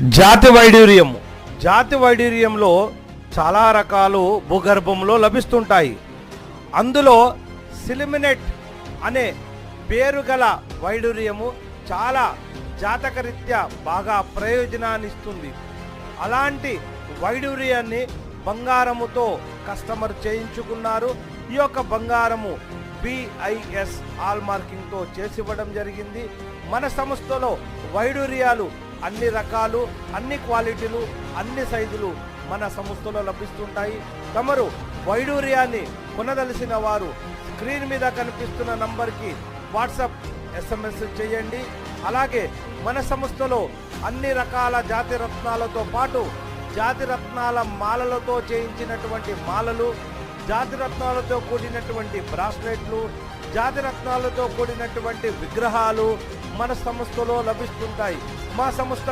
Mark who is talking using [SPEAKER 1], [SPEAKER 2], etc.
[SPEAKER 1] జాతి వైడూర్యము. జాతి వైడూర్యంలో చాలా రకాలు భూగర్భంలో లభిస్తుంటాయి. అందులో సిలిమినెట్ అనే పేరు గల వైడూర్యము చాలా జాతకరీత్యా బాగా ప్రయోజనాన్నిస్తుంది. అలాంటి వైడూర్యాన్ని బంగారముతో కస్టమర్ చేయించుకున్నారు. ఈ యొక్క బంగారము బిఐఎస్ ఆల్ మార్కింగ్తో చేసివ్వడం జరిగింది. మన సంస్థలో వైడూర్యాలు అన్ని రకాలు అన్ని క్వాలిటీలు అన్ని సైజులు మన సంస్థలో లభిస్తుంటాయి. తమరు వైడూర్యాన్ని కొనదలిసిన వారు స్క్రీన్ మీద కనిపిస్తున్న నంబర్కి వాట్సాప్ ఎస్ఎంఎస్ చేయండి. అలాగే మన సంస్థలో అన్ని రకాల జాతి రత్నాలతో పాటు జాతి రత్నాల మాలలతో చేయించినటువంటి మాలలు జాతి రత్నాలతో కూడినటువంటి బ్రాస్లెట్లు జాతి రత్నాలతో కూడినటువంటి విగ్రహాలు మన సంస్థలో లభిస్తుంటాయి. మా సంస్థ